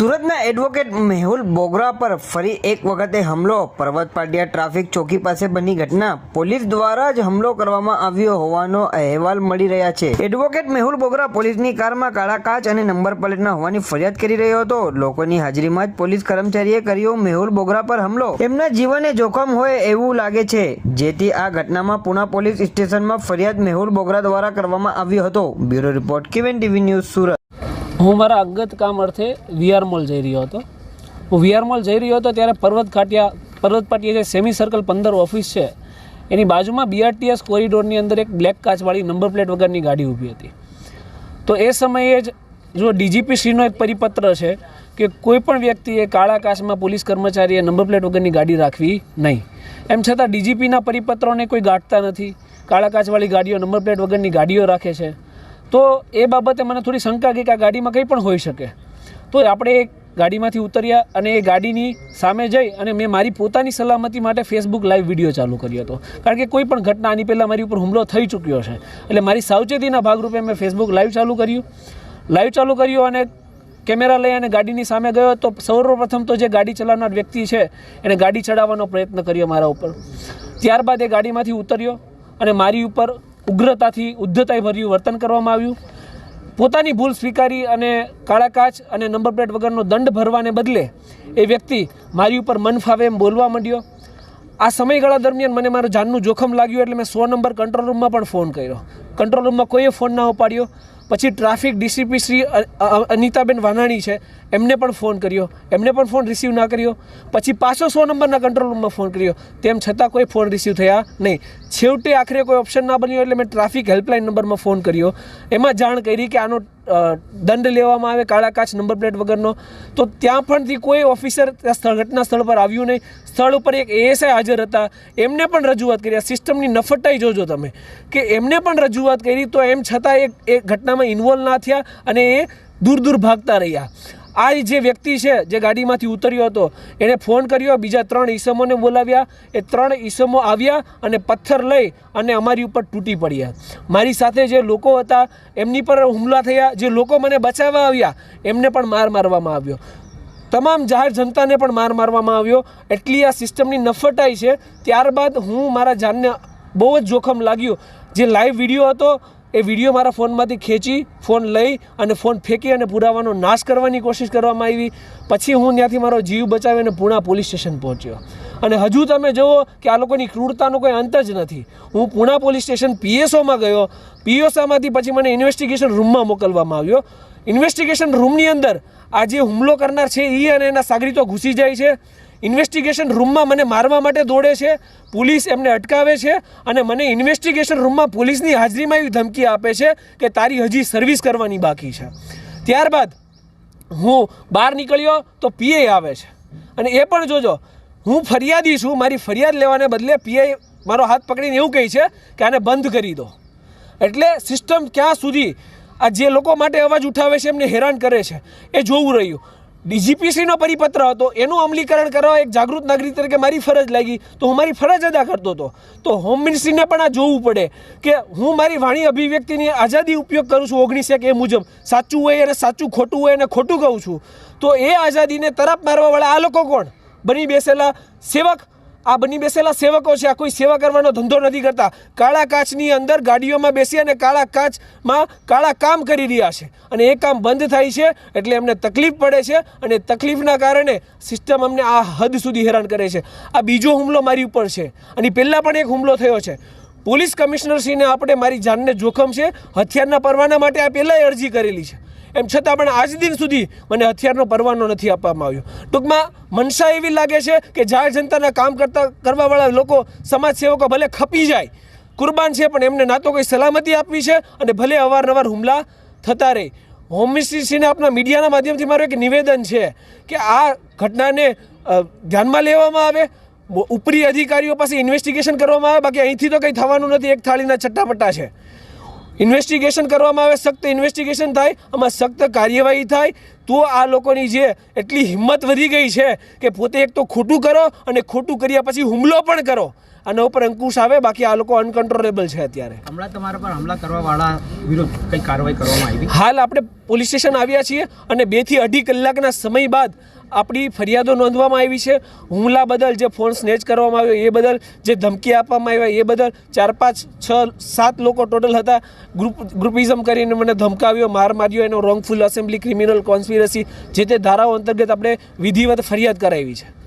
સુરતના એડવોકેટ મેહુલ બોગરા પર ફરી એક વખતે હમલો. પર્વત પાટિયા ટ્રાફિક ચોકી પાસે બની ઘટના. પોલીસ દ્વારા જ હુમલો કરવામાં આવ્યો હોવાનો અહેવાલ મળી રહ્યા છે. એડવોકેટ મેહુલ બોગરા પોલીસની કારમાં કાળા કાચ અને નંબર પ્લેટના હોવાની ફરિયાદ કરી રહ્યો હતો. લોકોની હાજરીમાં જ પોલીસ કર્મચારીએ કર્યો મેહુલ બોગરા પર હમલો. એમના જીવને જોખમ હોય એવું લાગે છે. જેથી આ ઘટનામાં પુના પોલીસ સ્ટેશનમાં ફરિયાદ મેહુલ બોગરા દ્વારા કરવામાં આવ્યો હતો. બ્યુરો રિપોર્ટ કિવેન ટીવી ન્યૂઝ સુરત. હું મારા અંગત કામ અર્થે વીઆર મોલ જઈ રહ્યો હતો. હું વીઆર મોલ જઈ રહ્યો હતો ત્યારે પર્વત ખાટિયા, પર્વત પાટિયા જે સેમી સર્કલ પંદર ઓફિસ છે, એની બાજુમાં બીઆરટીએસ કોરિડોરની અંદર એક બ્લેક કાચવાળી નંબર પ્લેટ વગરની ગાડી ઊભી હતી. તો એ સમયે જ જો ડીજીપીસીનો એક પરિપત્ર છે કે કોઈ પણ વ્યક્તિએ કાળા કાચમાં પોલીસ કર્મચારીએ નંબર પ્લેટ વગરની ગાડી રાખવી નહીં. એમ છતાં ડીજીપીના પરિપત્રોને કોઈ ગાંઠતા નથી. કાળા કાચવાળી ગાડીઓ નંબર પ્લેટ વગરની ગાડીઓ રાખે છે. તો એ બાબતે મને થોડી શંકા ગઈ કે આ ગાડીમાં કંઈ પણ હોઈ શકે. તો આપણે એ ગાડીમાંથી ઉતર્યા અને એ ગાડીની સામે જઈ અને મેં મારી પોતાની સલામતી માટે ફેસબુક લાઈવ વીડિયો ચાલુ કર્યો હતો. કારણ કે કોઈ પણ ઘટના આની પહેલાં મારી ઉપર હુમલો થઈ ચૂક્યો છે. એટલે મારી સાવચેતીના ભાગરૂપે મેં ફેસબુક લાઈવ ચાલુ કર્યું. લાઈવ ચાલુ કર્યું અને કેમેરા લઈ અને ગાડીની સામે ગયો તો સૌપ્રથમ તો જે ગાડી ચલાવનાર વ્યક્તિ છે, એને ગાડી ચડાવવાનો પ્રયત્ન કર્યો મારા ઉપર. ત્યારબાદ એ ગાડીમાંથી ઉતર્યો અને મારી ઉપર ઉગ્રતાથી ઉદ્ધતાઈભર્યું વર્તન કરવામાં આવ્યું. પોતાની ભૂલ સ્વીકારી અને કાળા કાચ અને નંબર પ્લેટ વગરનો દંડ ભરવાને બદલે એ વ્યક્તિ મારી ઉપર મન ફાવે એમ બોલવા માંડ્યો. આ સમયગાળા દરમિયાન મને મારું જાનનું જોખમ લાગ્યું એટલે મેં સો નંબર કંટ્રોલ રૂમમાં પણ ફોન કર્યો. કંટ્રોલ રૂમમાં કોઈએ ફોન ના ઉપાડ્યો. પછી ટ્રાફિક ડીસીપી શ્રી અનિતાબેન વાનાણી છે, એમને પણ ફોન કર્યો. એમને પણ ફોન રિસીવ ના કર્યો. પછી પાછો સો નંબરના કંટ્રોલ રૂમમાં ફોન કર્યો. તેમ છતાં કોઈ ફોન રિસીવ થયા નહીં. છેવટે આખરે કોઈ ઓપ્શન ના બન્યો એટલે મેં ટ્રાફિક હેલ્પલાઇન નંબરમાં ફોન કર્યો. એમાં જાણ કરી કે આનો દંડ લેવામાં આવે, કાળા કાચ, નંબર પ્લેટ વગરનો. તો ત્યાં પણથી કોઈ ઓફિસર સ્થળ, ઘટના સ્થળ પર આવ્યું નહીં. સ્થળ ઉપર એક એએસઆઈ હાજર હતા. એમને પણ રજૂઆત કરી. આ સિસ્ટમની નફટાઈ જોજો તમે. કે એમને પણ રજૂઆત કરી, તો એમ છતાં એક એ ઘટનામાં ઇન્વોલ્વ ના થયા અને એ દૂર દૂર ભાગતા રહ્યા. આ જે વ્યક્તિ છે જે ગાડીમાંથી ઉતર્યો હતો, એણે ફોન કર્યો, બીજા ત્રણ ઈસમોને બોલાવ્યા. એ ત્રણ ઈસમો આવ્યા અને પથ્થર લઈ અને અમારી ઉપર તૂટી પડ્યા. મારી સાથે જે લોકો હતા, એમની પર હુમલા થયા. જે લોકો મને બચાવવા આવ્યા, એમને પણ માર મારવામાં આવ્યો. તમામ જાહેર જનતાને પણ માર મારવામાં આવ્યો. એટલી આ સિસ્ટમની નફટાઈ છે. ત્યારબાદ હું મારા જાનને બહુ જ જોખમ લાગ્યું. જે લાઈવ વીડિયો હતો એ વીડિયો મારા ફોનમાંથી ખેંચી, ફોન લઈ અને ફોન ફેંકી અને પુરાવાનો નાશ કરવાની કોશિશ કરવામાં આવી. પછી હું ત્યાંથી મારો જીવ બચાવીને પૂણા પોલીસ સ્ટેશન પહોંચ્યો. અને હજુ તમે જુઓ કે આ લોકોની ક્રૂરતાનો કોઈ અંત જ નથી. હું પૂણા પોલીસ સ્ટેશન પીએસઓમાં ગયો. પીએસઓમાંથી પછી મને ઇન્વેસ્ટિગેશન રૂમમાં મોકલવામાં આવ્યો. ઇન્વેસ્ટિગેશન રૂમની અંદર આ જે હુમલો કરનાર છે એ અને એના સાગરીતો ઘૂસી જાય છે. ઇન્વેસ્ટિગેશન રૂમમાં મને મારવા માટે દોડે છે, પોલીસ એમને અટકાવે છે અને મને ઇન્વેસ્ટિગેશન રૂમમાં પોલીસની હાજરીમાં એવી ધમકી આપે છે કે તારી હજી સર્વિસ કરવાની બાકી છે. ત્યારબાદ હું બહાર નીકળ્યો તો પીએ આવે છે. અને એ પણ જોજો, હું ફરિયાદી છું, મારી ફરિયાદ લેવાને બદલે પીએ મારો હાથ પકડીને એવું કહે છે કે આને બંધ કરી દો. એટલે સિસ્ટમ ક્યાં સુધી આ જે લોકો માટે અવાજ ઉઠાવે છે એમને હેરાન કરે છે. એ જોવું રહ્યું. ડીજીપીસીનો પરિપત્ર હતો, એનું અમલીકરણ કરવા એક જાગૃત નાગરિક તરીકે મારી ફરજ લાગી, તો હું મારી ફરજ અદા કરતો હતો. તો હોમ મિનિસ્ટ્રીને પણ આ જોવું પડે કે હું મારી વાણી અભિવ્યક્તિની આઝાદી ઉપયોગ કરું છું ઓગણીસ એક એ મુજબ. સાચું હોય અને સાચું ખોટું હોય અને ખોટું કહું છું. તો એ આઝાદીને તરફ મારવાવાળા આ લોકો કોણ? બની બેસેલા સેવક આ બની બેસેલા સેવકો છે. આ કોઈ સેવા કરવાનો ધંધો નથી કરતા. કાળા કાચની અંદર ગાડીઓમાં બેસી અને કાળા કાચમાં કાળા કામ કરી રહ્યા છે. અને એ કામ બંધ થાય છે એટલે એમને તકલીફ પડે છે અને તકલીફના કારણે સિસ્ટમ અમને આ હદ સુધી હેરાન કરે છે. આ બીજો હુમલો મારી ઉપર છે. અને પહેલાં પણ એક હુમલો થયો છે. પોલીસ કમિશનરશ્રીને આપણે મારી જાનને જોખમ છે. હથિયારના પરવાના માટે આ પહેલાંય અરજી કરેલી છે. એમ છતાં પણ આજ દિન સુધી મને હથિયારનો પરવાનો નથી આપવામાં આવ્યો. ટૂંકમાં મનસા એવી લાગે છે કે જાહેર જનતાના કામ કરતા કરવાવાળા લોકો સમાજ સેવકો ભલે ખપી જાય, કુરબાન છે પણ એમને ના તો કોઈ સલામતી આપવી છે અને ભલે અવારનવાર હુમલા થતા રહે. હોમ મિનિસ્ટ્રીને આપણા મીડિયાના માધ્યમથી મારું એક નિવેદન છે કે આ ઘટનાને ધ્યાનમાં લેવામાં આવે ઉપરી અધિકારીઓ પાસે ઇન્વેસ્ટિગેશન કરવામાં આવે, બાકી અહીંથી તો કંઈ થવાનું નથી, એક થાળીના ચટ્ટાપટ્ટા છે. ઇન્વેસ્ટિગેશન કરવામાં આવે સખ્ત ઇન્વેસ્ટિગેશન થાય આમાં સખ્ત કાર્યવાહી થાય તો આ લોકોની જે એટલી હિંમત વધી ગઈ છે કે પોતે એક તો ખોટું કરો અને ખોટું કર્યા પછી હુમલો પણ કરો. આના ઉપર અંકુશ આવે બાકી આ લોકો અનકન્ટ્રોલેબલ છે અત્યારે. હમણાં તમારા પર હમલા કરવા વાળા વિરુદ્ધ કઈ કાર્યવાહી કરવામાં આવી? હાલ આપણે પોલીસ સ્ટેશન આવ્યા છીએ અને બેથી અઢી કલાકના સમય બાદ આપણી ફરિયાદો નોંધવામાં આવી છે. હુમલા બદલ જે ફોન સ્નેચ કરવામાં આવ્યો, એ બદલ જે ધમકી આપવામાં આવ્યા એ બદલ ચાર, પાંચ, છ, સાત લોકો ટોટલ હતા. ગ્રુપ, ગ્રુપિઝમ કરીને મને ધમકાવ્યો, માર માર્યો એનો રોંગફુલ અસેમ્બલી ક્રિમિનલ કોન્સ્પિરસી જે તે ધારાઓ અંતર્ગત આપણે વિધિવત ફરિયાદ કરાવી છે.